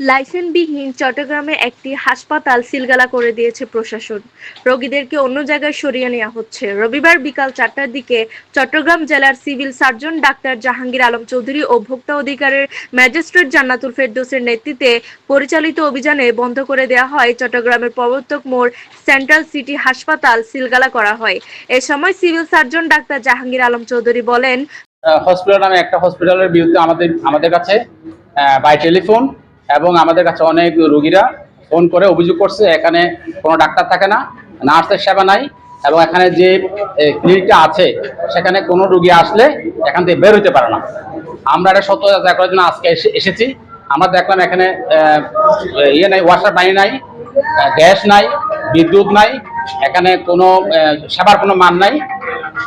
লাইসেন্সবিহীন চট্টগ্রামে একটি হাসপাতাল সিলগালা করে দিয়েছে প্রশাসন। রোগীদেরকে অন্য জায়গায় সরিয়ে নেওয়া হচ্ছে। রবিবার বিকাল চারটার দিকে চট্টগ্রাম জেলার civil surgeon doctor Jahangir Alam Chowdhury ও ভোক্তা অধিকারের ম্যাজিস্ট্রেট জান্নাতুল ফেরদৌসের নেতৃত্বে পরিচালিত অভিযানে বন্ধ করে দেওয়া হয় চট্টগ্রামের প্রবর্তক মোড় সেন্ট্রাল সিটি হাসপাতাল সিলগালা করা হয়। এ সময় civil surgeon doctor Jahangir Alam Chowdhury বলেন হসপিটাল নামে একটা হসপিটালের বিরুদ্ধে আমাদের আমাদের কাছে বাই টেলিফোন এবং আমাদের কাছে অনেক রোগীরা ফোন করে অভিযোগ করছে, এখানে কোনো ডাক্তার থাকে না, নার্সের সেবা নাই এবং এখানে যে ক্লিনিকটা আছে, সেখানে কোনো রুগী আসলে এখান থেকে বের হইতে পারে না। আমরা এটা সত্য যাচাই করার জন্য আজকে এসে- এসেছি। আমরা দেখলাম এখানে ইয়ে নাই ওয়াশার পানি নাই গ্যাস নাই, বিদ্যুৎ নাই, এখানে কোনো সেবার কোনো মান নাই।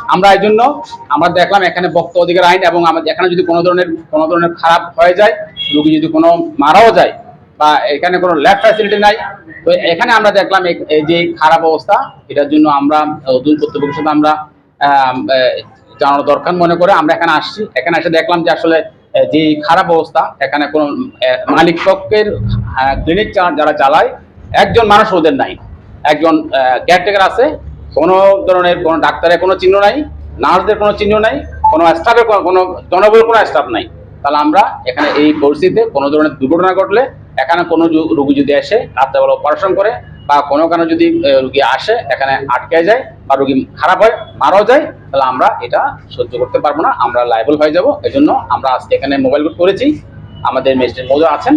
আমরা এই জন্য আমরা দেখলাম এখানে বক্ত অধিকার আইন এবং আমাদের, এখানে যদি কোনো ধরনের কোনো ধরনের খারাপ হয়ে যায় রোগী যদি কোনো মারাও যায় বা এখানে কোনো ল্যাব ফ্যাসিলিটি নাই, তো এখানে আমরা দেখলাম এই- যে খারাপ অবস্থা, এটার জন্য আমরা অদূর কর্তৃপক্ষের সাথে আমরা জানানো দরকার মনে করে আমরা এখানে আসছি। এখানে এসে দেখলাম যে আসলে যে খারাপ অবস্থা, এখানে কোনো মালিক পক্ষের ক্লিনিক যারা চালায় একজন মানুষ ওদের নাই। একজন কেয়ারটেকার আছে, কোনো ধরনের কোনো ডাক্তারের কোনো চিহ্ন নাই, নার্সদের কোনো চিহ্ন নাই, কোনো স্টাফের কোনো জনবল কোনো স্টাফ নাই। তাহলে আমরা এখানে এই পরিস্থিতিতে কোনো ধরনের দুর্ঘটনা ঘটলে এখানে কোনো রুগী যদি এসে রাত্রেবেলা অপারেশন করে বা কোনো কারণে যদি রুগী আসে এখানে আটকে যায় বা রুগী খারাপ হয় মারাও যায় তাহলে আমরা এটা সহ্য করতে পারব না আমরা লাইবল হয়ে যাব। এজন্য আমরা আজকে এখানে মোবাইল কোর্ট করেছি। আমাদের মেজিস্ট্রেট মজা আছেন।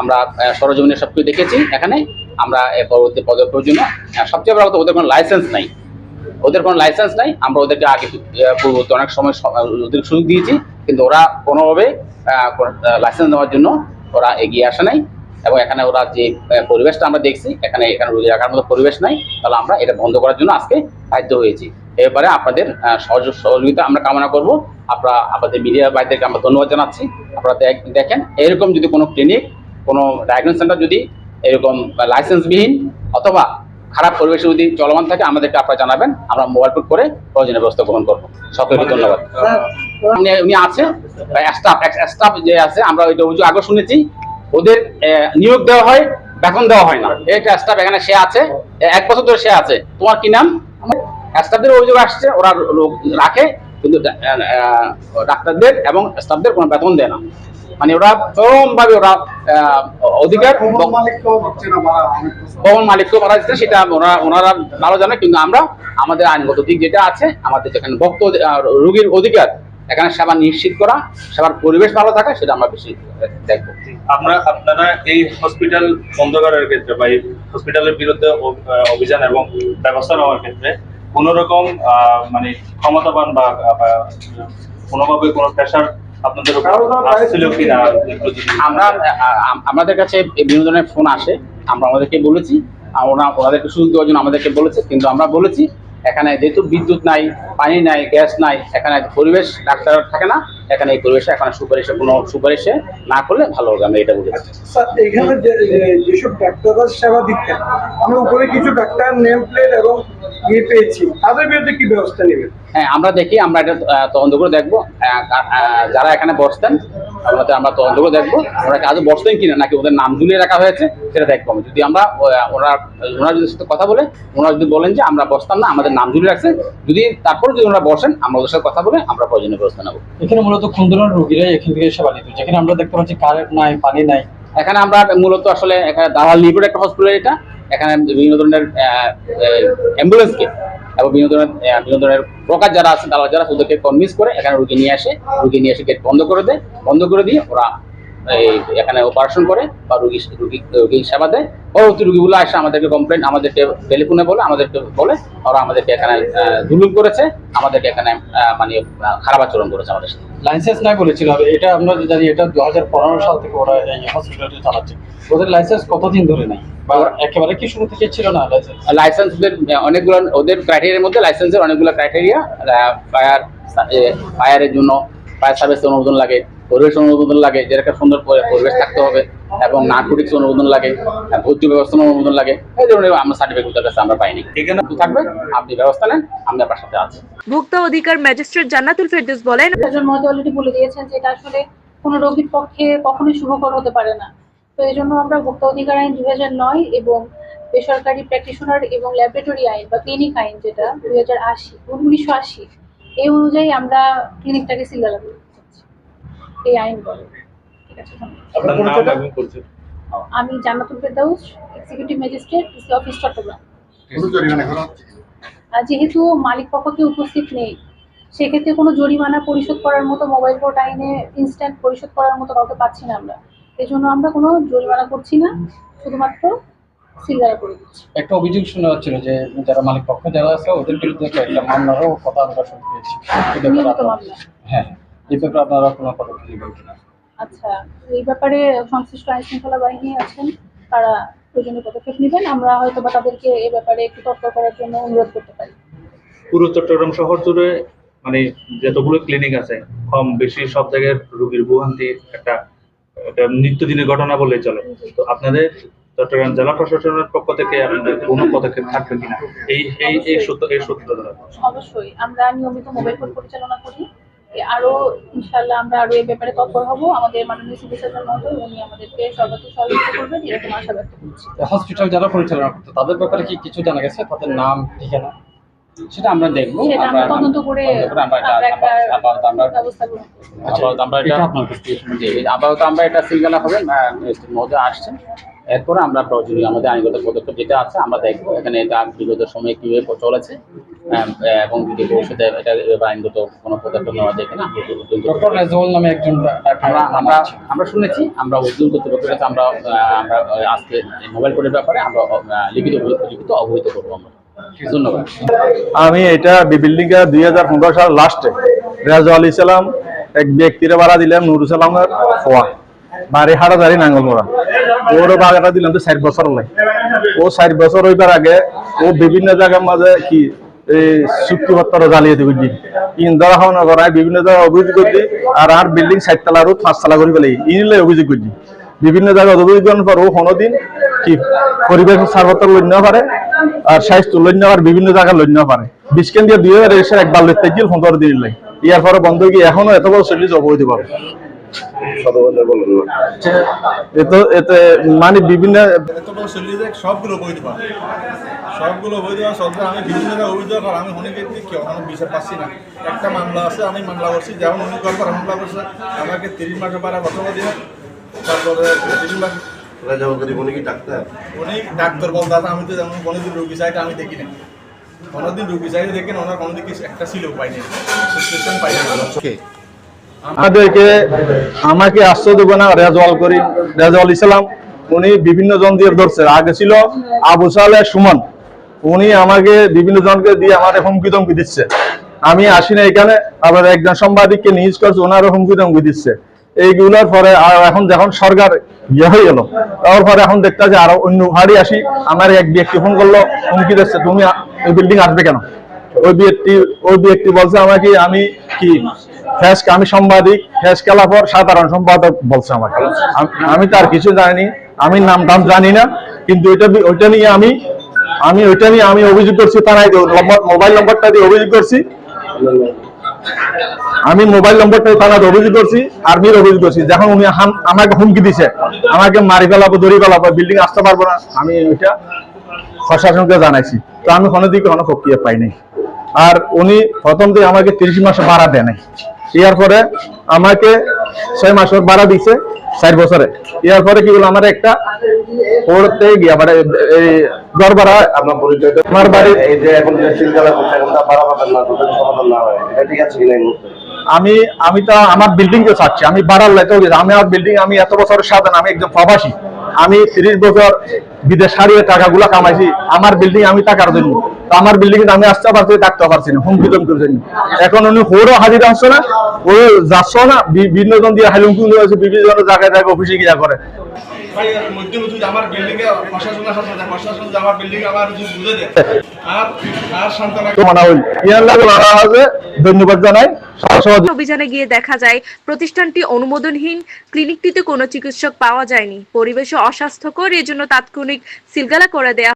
আমরা আহ, সরজমিনে সব কিছু দেখেছি এখানে। আমরা পরবর্তী পদক্ষেপের জন্য সবচেয়ে বড় ওদের কোনো লাইসেন্স নাই। ওদের কোনো লাইসেন্স নাই। আমরা ওদেরকে আগে পূর্ববর্তী অনেক সময় ওদের সুযোগ দিয়েছি। কিন্তু ওরা কোনোভাবে লাইসেন্স দেওয়ার জন্য ওরা এগিয়ে আসে নাই এবং এখানে ওরা যে পরিবেশটা আমরা দেখছি, এখানে এখানে রোগী রাখার মতো পরিবেশ নাই, তাহলে আমরা এটা বন্ধ করার জন্য আজকে বাধ্য হয়েছি। এবারে আপনাদের সহযোগ সহযোগিতা আমরা কামনা করব। আপনারা, আপনাদের মিডিয়া ভাইদেরকে আমরা ধন্যবাদ জানাচ্ছি। আপনারা দেখ- দেখেন, এরকম যদি কোনো ক্লিনিক কোনো ডায়াগনোস সেন্টার যদি এরকম লাইসেন্সবিহীন অথবা খারাপ পরিবেশে যদি চলমান থাকে, আমাদেরকে আপনারা জানাবেন। আমরা মোবাইল কোড করে প্রয়োজনীয় ব্যবস্থা গ্রহণ করব। সকলকে ধন্যবাদ। উনি আছে স্টাফ স্টাফ যে আছে আমরা ওইটা অভিযোগ আগে শুনেছি। ওদের নিয়োগ দেওয়া হয় বেতন দেওয়া হয় না। একটা স্টাফ এখানে সে আছে এক বছর ধরে সে আছে। তোমার কি নাম? স্টাফদের অভিযোগ আসছে ওরা লোক রাখে কিন্তু ডাক্তারদের এবং স্টাফদের কোনো বেতন দেয় না। মানে ওরা চরমভাবে ওরা অধিকার ভবন মালিককে মারা যাচ্ছে সেটা ওনারা ওনারা ভালো জানে কিন্তু আমরা আমাদের আইনগত দিক যেটা আছে আমাদের যেখানে ভক্ত রোগীর অধিকার এখানে সেবা নিশ্চিত করা সেবার পরিবেশ ভালো থাকা সেটা আমরা বেশি দেখব। আমরা আপনারা এই হসপিটাল বন্ধ করার ক্ষেত্রে বা এই হসপিটালের বিরুদ্ধে অভিযান এবং ব্যবস্থা নেওয়ার ক্ষেত্রে কোন রকম আহ, মানে ক্ষমতাবান বা কোনোভাবে কোনো প্রেশার আপনাদের আমরা আমাদের কাছে বিভিন্ন ধরনের ফোন আসে আমরা আমাদেরকে বলেছি আর ওনাদেরকে সুযোগ দেওয়ার জন্য আমাদেরকে বলেছে কিন্তু আমরা বলেছি এখানে যেহেতু বিদ্যুৎ নাই পানি নাই গ্যাস নাই এখানে পরিবেশ ডাক্তার থাকে না এখানে এই পরিবেশে এখানে সুপারিশে কোনো সুপারিশে না করলে ভালো হবে আমি এটা স্যার এখানে যেসব ডাক্তাররা সেবা দিচ্ছেন। আমরা উপরে কিছু ডাক্তার নেম প্লেট এবং ইয়ে পেয়েছি। তাদের বিরুদ্ধে কি ব্যবস্থা নেবেন? হ্যাঁ আমরা দেখি আমরা এটা তদন্ত করে দেখব। যারা এখানে বসতেন তো- আমরা তদন্ত করে দেখব। ওরা আজও বসতেন কিনা নাকি ওদের নাম ঝুলিয়ে রাখা হয়েছে সেটা দেখব আমি। যদি আমরা ওরা ওনারা যদি সাথে কথা বলে ওনারা যদি বলেন যে আমরা বসতাম না আমাদের নাম ঝুলিয়ে রাখছে যদি তারপর যদি ওনারা বসেন আমরা ওদের সাথে কথা বলে আমরা প্রয়োজনীয় ব্যবস্থা নেব। এখানে মূলত কোন ধরনের রোগীরাই এখান থেকে সেবা নিত যেখানে আমরা দেখতে পাচ্ছি কারেন্ট নাই পানি নাই। এখানে আমরা মূলত আসলে এখানে দালাল নিবিড় একটা হসপিটাল এটা। এখানে বিভিন্ন ধরনের অ্যাম্বুলেন্সকে এবং বিনোদনের বিনোদনের প্রকার যারা আছে তারা যারা ওদেরকে কনভিন্স করে এখানে রুগী নিয়ে আসে রুগী নিয়ে এসে গেট বন্ধ করে দেয় বন্ধ করে দিয়ে ওরা এখানে অপারেশন করে বা রুগী রুগী রুগী সেবা দেয়। পরবর্তী রুগীগুলো আসে আমাদেরকে কমপ্লেন আমাদেরকে টেলিফোনে বলে আমাদেরকে বলে ওরা আমাদেরকে এখানে জুলুম করেছে আমাদেরকে এখানে মানে খারাপ আচরণ করেছে আমাদের সাথে। লাইসেন্স নাই বলেছিল এটা আমরা জানি এটা দু হাজার পনেরো সাল থেকে ওরা এই হসপিটালটি চালাচ্ছে। ওদের লাইসেন্স কতদিন ধরে নাই? একেবারে কি শুরু থেকে ছিল না লাইসেন্স লাইসেন্সদের অনেকগুলো ওদের ক্রাইটেরিয়ার মধ্যে লাইসেন্সের অনেকগুলো ক্রাইটেরিয়া ফায়ার ফায়ারের জন্য ফায়ার সার্ভিস অনুমোদন লাগে। পরিবেশ অনুমোদন লাগে যেটা একটা সুন্দর পরি- পরিবেশ থাকতে হবে এবং নার্কোটিক্স অনুমোদন লাগে ভর্তি ব্যবস্থা অনুমোদন লাগে এই ধরনের আমরা সার্টিফিকেট কাছে আমরা পাইনি। এখানে থাকবে আপনি ব্যবস্থা নেন আমি আপনার সাথে আছি। ভোক্তা অধিকার ম্যাজিস্ট্রেট জান্নাতুল ফেরদৌস বলেন একজন মহোদয় অলরেডি বলে দিয়েছেন যে এটা আসলে কোনো রোগীর পক্ষে কখনোই শুভকর হতে পারে না। তো এই জন্য আমরা ভোক্তা অধিকার আইন দুই হাজার নয় এবং বেসরকারি প্র্যাকটিশনার এবং ল্যাবরেটরি আইন বা ক্লিনিক আইন যেটা দুই হাজার আশি উনিশশো আশি এই অনুযায়ী আমরা ক্লিনিকটাকে সিলগালা করে দিতে চাচ্ছি। এই আইন বলে। ঠিক আছে আমি Jannatul Ferdous executive magistrate DC office Chattogram. আর যেহেতু মালিক পক্ষকে উপস্থিত নেই সেক্ষেত্রে কোনো জরিমানা পরিশোধ করার মতো মোবাইল কোর্ট আইনে ইনস্ট্যান্ট পরিশোধ করার মতো কাউকে পাচ্ছি না আমরা। এই জন্য আমরা কোনো জরিমানা করছি না শুধুমাত্র সিলগালা করে দিচ্ছি। একটা অভিযোগ শোনা যাচ্ছিল যে যারা মালিক পক্ষ যারা আছে ওদের বিরুদ্ধে একটা মামলারও কথা আমরা শুনতে পেয়েছি। মামলা। হ্যাঁ। এই ব্যাপারে আপনারা কোনো পদক্ষেপ নেবেন কিনা? আচ্ছা এই ব্যাপারে সংশ্লিষ্ট আইন শৃঙ্খলা বাহিনী আছেন তারা প্রয়োজনীয় পদক্ষেপ নেবেন। আমরা হয়তো বা তাদেরকে এই ব্যাপারে একটু তৎপর করার জন্য অনুরোধ করতে পারি। পুরো চট্টগ্রাম শহর জুড়ে মানে যতগুলো ক্লিনিক আছে কম বেশি সব জায়গায় রোগীর ভোগান্তির একটা একটা নিত্যদিনের ঘটনা বলে চলে। তো আপনাদের চট্টগ্রাম জেলা প্রশাসনের পক্ষ থেকে আপনাদের কোনো পদক্ষেপ থাকবে কিনা? এই এই এই সত্য এই সত্য অবশ্যই আমরা নিয়মিত মোবাইল ফোন পরিচালনা করি। আরও ইনশাল্লাহ আমরা আরও এই ব্যাপারে তৎপর হব। আমাদের মাননীয় সিভিল মহোদয়, উনি আমাদেরকে সর্বোচ্চ সহযোগিতা করবেন। এরকম আশা ব্যক্ত করছি। হসপিটাল যারা পরিচালনা করতো তাদের ব্যাপারে কি কিছু জানা গেছে? তাদের নাম, ঠিকানা? সেটা আমরা দেখব আমরা তদন্ত করে আমরা এটা আপাতত আমরা এটা সিঙ্গেলা হবে মহোদয় আসছেন এরপরে আমরা প্রয়োজনীয় আমাদের আইনগত পদক্ষেপ যেটা আছে আমরা দেখব এখানে এটা বিগত সময়ে কীভাবে চলেছে এবং যদি ভবিষ্যতে এটা আইনগত কোনো পদক্ষেপ নেওয়া যায় কিনা। ডক্টর রেজওয়াল নামে একজন আমরা আমরা আমরা শুনেছি আমরা উদ্যোগ কর্তৃপক্ষের কাছে আমরা আহ, আমরা আজকে মোবাইল কোডের ব্যাপারে আমরা লিখিত লিখিত অবহিত করব আমরা। আমি এটা বিল্ডিং এর দুই হাজার পনেরো সাল লাস্টে রেজাউল ইসলাম এক ব্যক্তির ভাড়া দিলাম, নুরুল সালামের খোয়া। বাড়ি হাটাদারি নাঙ্গলমোড়া ওর বাগাটা দিলাম তো ষাট বছর লাই ও ষাট বছর হইবার আগে ও বিভিন্ন জায়গার মাঝে কি চুক্তিপত্র জ্বালিয়ে দিবি দি ইন্দরা করায় বিভিন্ন জায়গায় অভিযোগ করছি, আর আর বিল্ডিং ষাট তলা রোড পাঁচ তলা করে ফেলে। ইনিলে অভিযোগ করছি। বিভিন্ন জায়গায় অভিযোগ করার পর ও কোনোদিন কি পরিবেশ ছাড়পত্র লইন্য পারে আর স্বাস্থ্য লইন্য আর বিভিন্ন জায়গায় লইন্য পারে। বিস্কেন দিয়ে দুই হাজার এসে একবার লইতে গিয়ে পনেরো দিন লাই। ইয়ার পরে বন্ধ গিয়ে এখনও এত বড় চল্লিশ অবৈধ পাবে মানে বিভিন্ন চলি যে সবগুলো বৈধ পাবে সবগুলো বৈধ পাবে সবগুলো আমি বিভিন্ন জায়গায় অভিযোগ কর। আমি অনেক ব্যক্তি কেউ বিচার পাচ্ছি না। একটা মামলা আছে আমি মামলা করছি। যেমন উনি গল্প মামলা করছে। আমাকে তিরিশ মাসে পারা প্রথম দিন। তারপরে তিরিশ মাস উনি ডাক্তার? বলতে আমি তো যেমন কোনোদিন রুগী চাইটা আমি দেখি না কোনোদিন রুগী চাইতে দেখি ওনার কোনোদিন একটা ছিল পাইনি প্রেসক্রিপশন পাইনি আমাদেরকে আমাকে আশ্রয় দেবো না রেজওয়াল করিম রেজওয়াল ইসলাম উনি বিভিন্ন জন দিয়ে ধরছে। আগে ছিল আবু সালে সুমন। উনি আমাকে বিভিন্ন জনকে দিয়ে আমার হুমকি ধমকি দিচ্ছে। আমি আসি না এখানে আবার একজন সাংবাদিককে নিউজ করছে ওনারও হুমকি ধমকি দিচ্ছে। এইগুলোর পরে আর এখন যখন সরকার ইয়ে হয়ে গেল। তারপরে এখন দেখতে যে আরও অন্য ভাড়ি আসি। আমার এক ব্যক্তি ফোন করল, হুমকি দিচ্ছে, তুমি ওই বিল্ডিং আসবে কেন? ওই ব্যক্তি ওই ব্যক্তি বলছে আমাকে, আমি কি ফ্যাস আমি সাংবাদিক। ফ্যাস খেলা পর সাধারণ সম্পাদক বলছে আমাকে। আমি তার কিছু জানি, আমি নাম টাম জানি না, কিন্তু ওইটা ওইটা নিয়ে আমি আমি ওইটা নিয়ে আমি অভিযোগ করছি থানায় মোবাইল নম্বরটা দিয়ে অভিযোগ করছি। আমি মোবাইল নম্বরটা থানাতে অভিযোগ করছি আর্মির অভিযোগ করছি। যখন উনি আমাকে হুমকি দিছে। আমাকে মারি ফেলাবো দড়ি ফেলাবো বিল্ডিং আসতে পারব না। আমি ওইটা প্রশাসনকে জানাইছি। তো আমি কোনো দিকে কোনো প্রক্রিয়া পাই নাই। আর উনি প্রথম দিয়ে আমাকে তিরিশ মাস ভাড়া দেয় নাই। ইয়ার পরে আমাকে ছয় মাসের ভাড়া দিছে, চার বছরে। ইয়ার পরে কি হলো, আমার একটা পড়তে গিয়া মানে এই ঘর পরিচয় আমার বাড়ি এই যে এখন যে সিলগালা করছে এখন তা পারা পাবেন না দুটো সমাধান না হয়। এটা ঠিক আছে কিনা আমি আমি তো আমার বিল্ডিং তো চাচ্ছি আমি বাড়ার লাইতে আমি আমার বিল্ডিং আমি এত বছরের সাধন আমি একজন প্রবাসী। আমি তিরিশ বছর বিদেশ হারিয়ে টাকাগুলো কামাইছি। আমার বিল্ডিং আমি টাকার জন্য। আমার বিল্ডিং আমি আসতে পারছি থাকতে পারছি না হুমকি দমকির জন্য এখন উনি হোরও হাজির আসছে না ও যাচ্ছ না বিভিন্ন জন দিয়ে হয়েছে বিভিন্ন জায়গায় জায়গায় অফিসে গিয়া করে। ভাই মধ্যে মধ্যে আমার বিল্ডিং এ প্রশাসনের সাথে প্রশাসন আমার বিল্ডিং আমার কিছু বুঝে দেয় আর আর সান্ত্বনা মানা হইল। ইয়ার লাগে মানা আছে ধন্যবাদ জানাই। অভিযানে গিয়ে দেখা যায় প্রতিষ্ঠানটি অনুমোদনহীন ক্লিনিকটিতে কোনো চিকিৎসক পাওয়া যায়নি। পরিবেশে অস্বাস্থ্যকর এজন্য তাৎক্ষণিক সিলগালা করে দেয়া